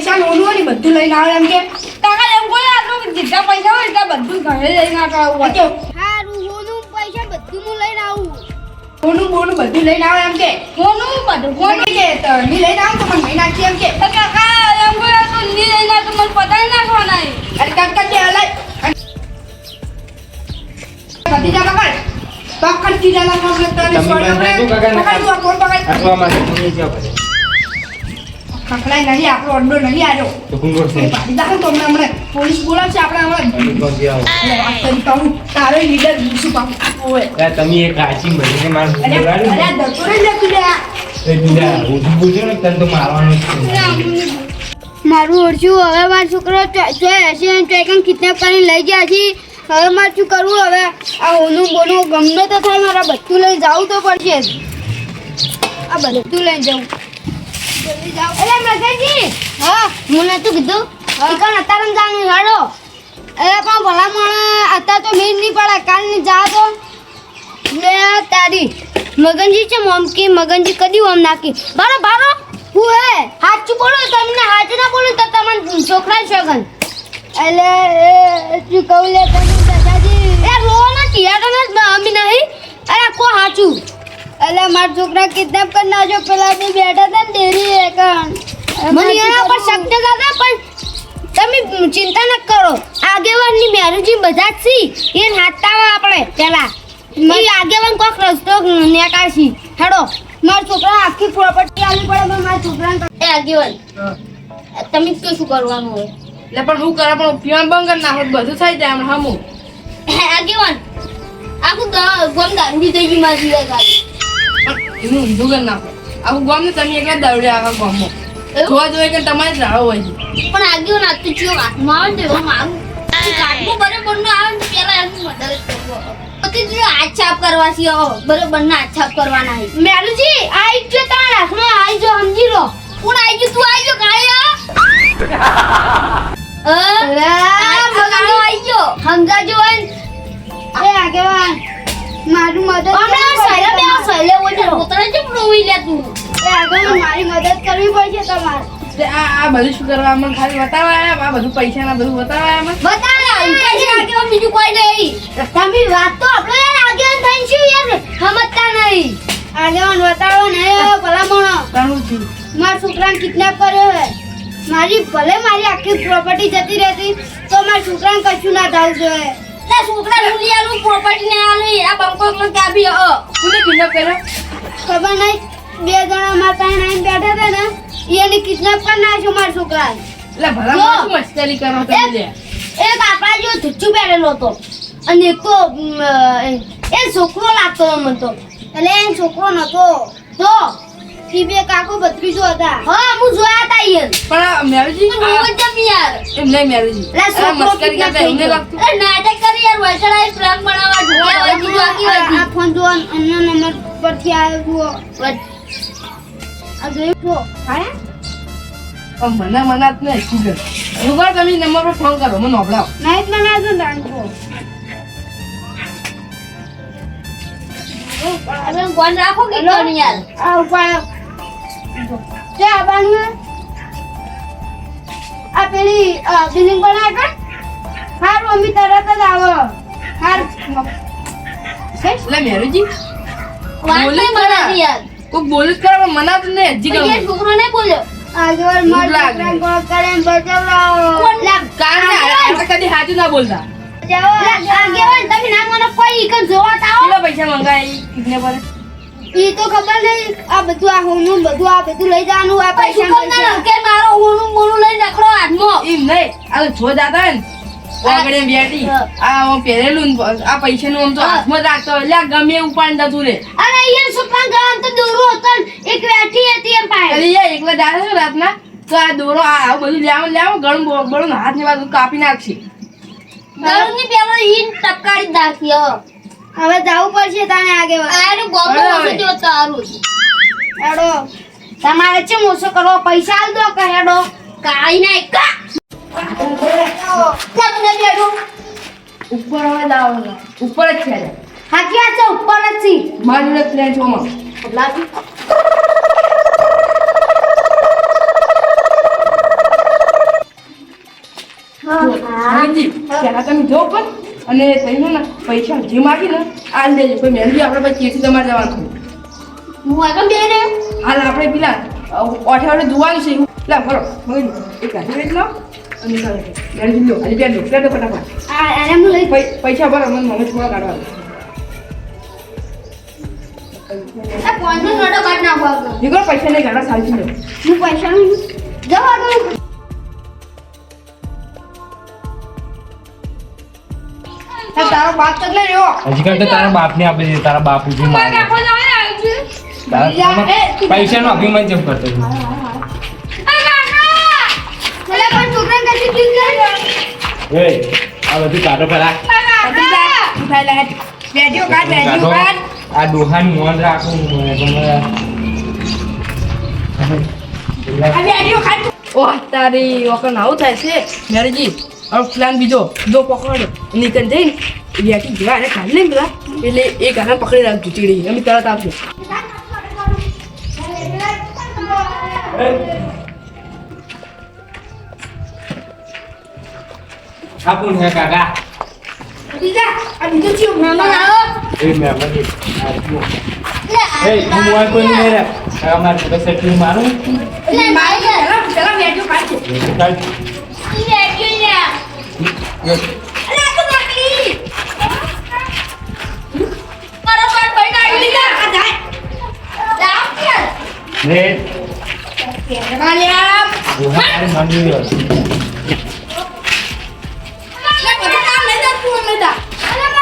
પાસે હોય ને બધું લઈને આવે એમ કે. તાકા એમ કોઈ આટલું જેટલા પૈસા હોય એટલા બધું ઘરે લઈને આવું હોય. હારું હોનું પૈસા બધું હું લઈને આવું. સોનું બોનું બધું લઈને આવે એમ કે. સોનું બધું સોનું કે તો લઈને આવું તો મને મહિના છે એમ કે. કાકા એમ કોઈ આટલું ની લઈને આવે તો મને પતાવી નાખવાના અરે કાકા તે હલાય. ભતીજા પકડ. પકડ તીજા લાગવા તને કાકાને. પકડ તું આ ફોન પકડ. આટલા માટે તમે જાઓ ઘરે. નહીં આપણો અડ્ડો નહીં આવ્યો તો તો હમણાં હમણાં પોલીસ બોલાવશે આપણે હમણાં. તારો લીડર શું પાછું હોય? તમે એક કાચી બનીને મારું અરે. દત્તો રે જતું લે એ બીજા ઊંધું બોલજો ને તને તો મારવાનું છે. મારું ઓળખ્યું હવે મારો છોકરો ચોય હશે અને ચોયકન કિડનેપ કરીને લઈ ગયા છે. હવે મારે શું કરવું હવે? આ હોનું બોનું ગમે તો થાય મારા બધું લઈ જવું તો પડશે. આ બધું લઈને જવું. જલ્દી જાઓ એટલે મગનજી હા મને નતું કીધું. ઈકણ અત્યારે જવાનું હેડો. અરે પણ ભલા માણસ અત્યારે તો મીર નહીં પડે કાલની જા તો. લે તારી. મગનજી છે મમકી મગનજી કદી ઓમ નાખી. બારો બારો. હું હે સાચું બોલો તમને હાચું ના બોલું તો તમને છોકરા છોકન એટલે એ શું કહું લે તમે દાદાજી. એ રો નથી ના અમી નહીં. અરે કો હાચું? એટલે મારા છોકરા કિડનેપ કરી નાખ્યો. પેલા બે બેઠા હતા ને ડેરી એકણ મને એના પર શક છે દાદા પણ તમે ચિંતા ન કરો. આગેવાનની મેરુજી બધા જ છી. એ હાથતાવા આપણે પેલા. ઈ આગેવાન કોક રસ્તો નેકાશી. હેડો. મારા છોકરા આખી પ્રોપર્ટી આલી પડે પણ મારા છોકરાને એ આગેવાન તમે શું શું કરવાનું હોય? એટલે પણ હું કરે પણ પીવાનું બંધ કરી નાખો બધું થઈ જાય હમણાં હમું. આગેવાન આખું ગમ દારૂડી થઈ ગઈ મારી જીવા ગાડી એનું ઊંધું કરી નાખો. આખું ગામ ને તમે એકલા દવડે આખા ગામમાં? જોવા જોઈએ કે તમારે જ રાહો હોય પણ આગેવાન આ તો ચિયો હાથમાં આવે ને તો મારું કાઢવું બરોબરનું આવે ને પેલા એનું મદદ પછી જો હાથ છાપ કરવા છે હો. ના હાથ છાપ કરવાના છે. મેરુજી આઈ જો તારા હાથમાં આઈ જો સમજી લો. કોણ આઈ ગયું? તું આઈ જો કાળિયા? આઈ ગયો. સમજાજો આગેવાન મારું મદદ સહેલે સહેલે તું એ મારી મદદ કરવી પડશે તમારે. આ આ બધું શું કરવા મને ખાલી બતાવવા આ બધું પૈસા ના બધું બતાવવા આવ્યા મને? બતાવે અંકાજી બીજું કોઈ નહીં. તમે વાત તો આપણે યાર શું યાર? સમજતા નહીં. આગેવાન બતાવો ને ભલામણો. તારું છું. મારા છોકરાને કિડનેપ કર્યો હે. મારી ભલે મારી આખી પ્રોપર્ટી જતી રહેતી તો મારા છોકરાને કશું ના થવું જોઈએ. ના છોકરા રૂલિયાનું પ્રોપર્ટી ને આલી આ બંકો કાબી હ કોને કિડનેપ કર્યો? ખબર નહીં. બે જણા મારા ત્યાં આવીને બેઠા હતા ને એને કિડનેપ કરી નાખ્યો મારા છોકરા એટલે ભલા શું મસ્કરી કરો તમે એક- આપણા જેવો ધુચ્ચું પહેરેલો હતો. અને એક તો એ છોકરો લાગતો હતો મને તો. એટલે એ છોકરો નતો. તો ઈ બે કાકો ભત્રીજો હતા. હા હું જોયા હતા પણ મેરુજી આ- જમ યાર એમ નહીં મેરુજી એટલે મસ્કરી કરતા એમને લાગતું? એ નાટક કરી યાર વૈસળાએ પ્રેમ બનાવવા ઢોળ્યા હોય વાતી. આ ફોન જો અન્ય નંબર પરથી આવ્યો જુઓ આ જોયું છો પણ મને મનાત નહીં શું કરે રૂબા તમે નંબર પર ફોન કરો મને નોબડાવો નાઈટમાં ના જો નાનકો અરે કોણ રાખો કે કોણ યાર? આ ઉપાડ તે આવવાનું આ પેલી બિલ્ડિંગ બનાવે કે? હારું અમે તરત જ આવો. હાર. એટલે મેરુજી. વાત નહીં. બનાવી યાર. કોઈ બોલું કરે પણ મનાતું નહીં હજી ગમે છોકરો નહીં બોલ્યો. આગળ માર લાગે. છોકરાને કોલ કરીને બચાવડાવો. કારણ કે કદી હાજુ ના બોલતા. આગેવાન તમે ના મને કોઈ ઈકન જોવા તો આવો. કેટલા પૈસા મંગાય કિડનેપરે ઈ તો ખબર નહીં આ બધું આ હોનું બધું આ બધું લઈ જવાનું આ પૈસા કે મારો હોનું મોનું લઈ નખડો હાથમાં. એમ નહીં. આ તો જો દાદા ને. આગળ એમ બેઠી. આ આમ પહેરેલું ને આ પૈસાનું આમ તો હાથમાં રાખતો એટલે આ ગમે એવું પાણી જતું રે. અરે અહીંયા સુપા ગામ તો દોરો હતો એક બેઠી હતી એમ પાય અરે યાર એકલા જાય છે રાતના? તો આ દોરો આ આવું બધું લેવા લેવા ગળું બો- બળું હાથની બાજુ કાપી નાખશે. દરોની પેલો ઈન ટપકારી દાખી હવે જવું પડશે તાને આગે આનું હવે. ઓછું જો તારું હેડો. તમારે છે મોસો કરો પૈસા આલ દો કહેડો કાઈ ના કા! તમને બેઠો ઉપર હવે ઉપર જ છે સાચી વાત છે ઉપર જ છે મારું જોડે લે છો માં લાગી અને તઈને પૈસા જે માગી ને આ લેજો કોઈ મહેંદી આપણે પછી કેસી તમારે જવાનું હું આગળ બે હાલ આપણે પેલા અઠવાડિયે જોવાનું છે. લા ફરો. મગજ એક હાથી વેચ લો અને ગાડી જીલો લો અને પેન લો પેન ફટાફટ. આ એને હું લઈ. પૈસા ભરો મને મગજ થોડા કાઢવા આ કાઢ નાખો આગળ. પૈસા નહીં કાઢવા સાચી લો. હું પૈસા તારો બાપ તો લઈ રહ્યો. હજી કાલ તો તારા બાપને આપી દે તારા બાપ મારે પૈસાનો અભિમાન જેમ કરતો છું? એ નહીં આ બધું કાઢો પેલા. બેટીઓ કાઢ બેટીઓ કાઢો. આ ડોહાનું મોન રાખવું મને કાઢ ઓહ તારી વખત આવું થાય છે મેરેજી હવે પ્લાન બીજો જો પકડો નીકળ જઈને બેટી જેવા એને કાઢી લઈને બધા એટલે એ ગાના પકડી રાખજો ચીડી અમે તરત આવજો આપું ને કાકા. ભત્રીજા, આ બીજું ચિયો મહેમાન આવો એ મહેમાન એ હું મોન કોઈ નહીં રે અમારે પૈસા તું મારું. લે મારી લે પેલા પેલા બેટીઓ કાઢજો કાઢ. ઈ લે ઈ લે. એ, અરે આ તો નાખી બરોબર ભાઈ ના ભત્રીજા, આ જાય. લાવ કે લે કાલિયા ડોહા તારી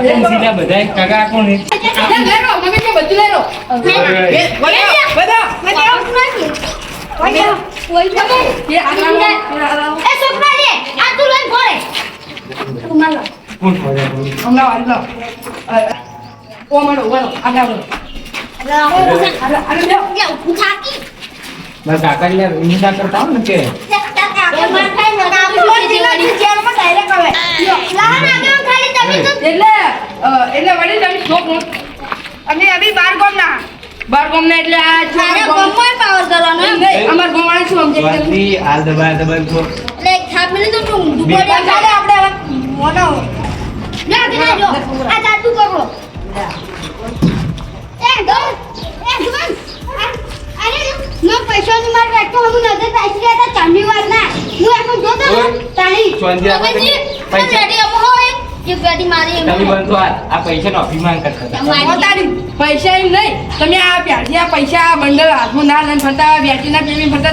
લે બધાય? કાકા કોણ છે? લે, મમ્મી કે બધું બધા, બધા. આ એ લે આ તું ભરે કોણ વાળી ઓ, મારો. લે લે કરતા હોય ને કે માર મને ના એટલે વળી તમે છોકરો અમે અભી બાર ગામના. બાર એટલે આ અમાર ગામ- ગમોય પાવર કરવાનો અમાર શું સમજે? વાતની હાલ દબાય દબાય તો એટલે થાપ મિલે તો તું આપણે હવે. મોટા ના કે જો આ જાદુ કરો. પૈસાની પૈસા. બંડલ હાથમાં ના લઈને ફરતા બેટીના પ્રેમી ફરતા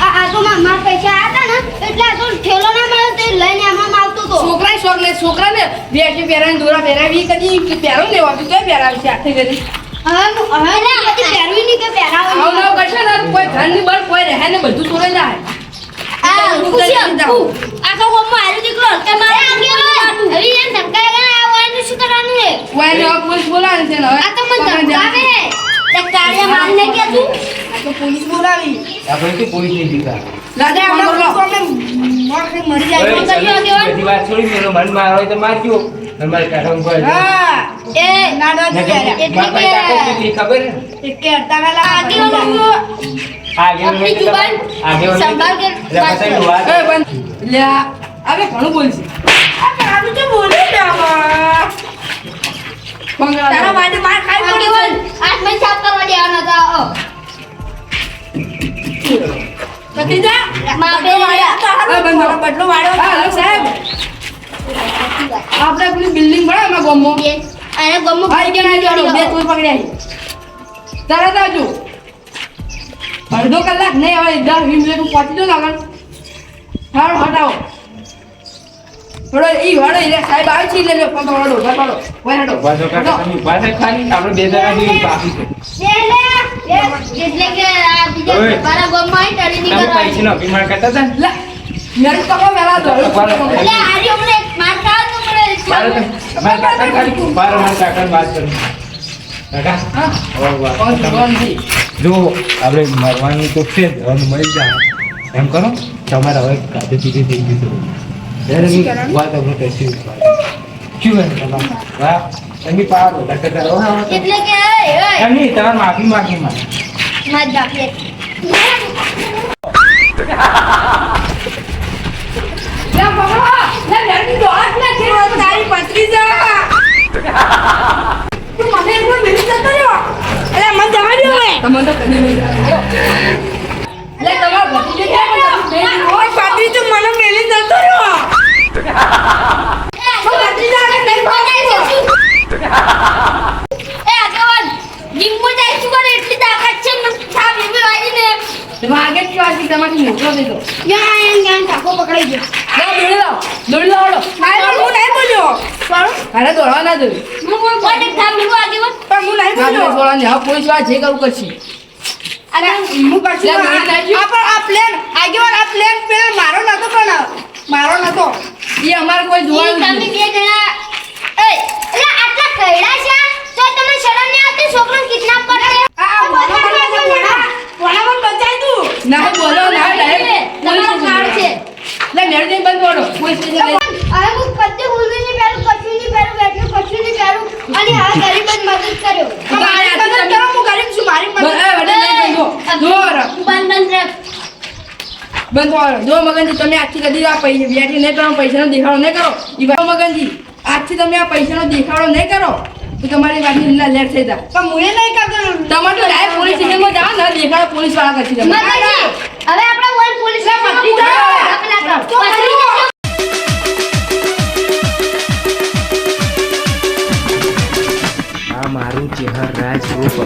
આ હાથમાં મારા પૈસા હતા ને એટલે આ તો ઠેલો ના મળ્યો તે લઈને આમાં આવતો છોકરાને છોકરાને બેટી પહેરાવીને દોરા પહેરાવી કદી પહેરો લેવા તો પહેરાવી છે આથી કરી મારે પોલીસ બોલાવે છે ને હવે આ તો મને ધમકાવે. તે કાળિયા મારને કે તું? આ તો પોલીસ બોલાવી. આપણે શું પોલીસ નહીં દીધા લાદે આપણે મરી જાય વાત છોડી મેલો મન મારો તો મારજો. અને મારે કોઈ હા એ ના ના નકર જોઈએ મારા પાસે કાકો કેટલી ખબર કે અડતાના લા આગેવાનો જુબાન આગેવાન સંભાળ કે એટલે વાત બધાય કરો. વાત. એ બંધ. લે હવે ઘણું બોલશે. આ કાળું તો બોલે તારા વાડે માર ખાઈ પડી આગેવાન, આજ મને સાફ કરવા દેવાના હતા અ. ભતીજા બદલો બે વાળ્યો. સાહેબ. આપણે પેલી બિલ્ડિંગ બને એમાં ગમો? અને ગમો ભાઈ કે ના જોડો, બે ચોર પકડ્યા છે. તરત આવજો અડધો કલાક નહીં હવે દસ મિનિટ પહોંચી દો ને આગળ. હાડ હટાવો. થોડો ઈ સાહેબ આવે છે એટલે હેડો ખાલી આપણે બે જણા બાકી છે. કે આ બીજા. મારા ગામમાં તળી તમે નીકળવા. પૈસાનો અભિમાન કરતા હતા મેરે તો જો આપણે મરવાનું તો છે મળી મરી જાય એમ કરો તમારે હવે કાજુ પીધી થઈ ગયું? વાત આપણે કશું શું વાહ તમે પાડો કરો. એટલે કે ઓય, ઓય, એમ નહીં તમારે માફી માગી માં માર તમારો મોકલો દેજો યા, યા, યા, પકડાઈ ગયો. લે. દોડી લાવ દોડી લાવ બોલ્યો? અરે દોડવા ના દોડી હું કોઈ કોઈ. પણ હું નહીં બોલ્યો. દોડવાની હા પોલીસવાળા જે કરવું કરશે. અરે, હું પછી આ દોડી આ પ્લેન આગેવાન આ પ્લેન પેલા મારો નતો પણ મારો નતો. એ અમારે કોઈ જોવાનું તમે બે જણા એય, એટલે આટલા કયડા છે તો તમને શરમ નહીં આવતી છોકરાને kidnap કરશે? આ આ બોલો બોલો બોલો બોલો બોલો બચાય તું ના બોલો ના ડાયરેક્ટ તમારો કાળ છે. લે મેળ જઈને બંધ બોલો પોલીસ સ્ટેશન લઈ હવે હું કદી હુલવી નહીં પહેરું, કશું નહીં પહેરું, બેઠું કશું નહીં પહેરું. અને હવે ગરીબ જ મદદ કર્યો. તો મારી મદદ કરો હું ગરીબ છું મારી મદદ એ વડે નહીં બંધો જો ર- બંધ બંધ રાખ. બંધ જો મગનજી તમે આજથી કદી આ પૈસા વ્યાજી નહીં કરો પૈસાનો દેખાડો નહીં કરો. ઈ વાત મગનજી આજથી તમે આ પૈસાનો દેખાડો નહીં કરો તો તમારી વાતની લીલા લેટ થઈ જાય. પણ મુએ નહીં કરતો. તમારે તો ડાયરેક્ટ પોલીસ સ્ટેશનમાં જાઓ ને દેખાડો પોલીસવાળા કરશે હવે આપણે વન પોલીસ મારું ચહેર રાજ ગ્રુપ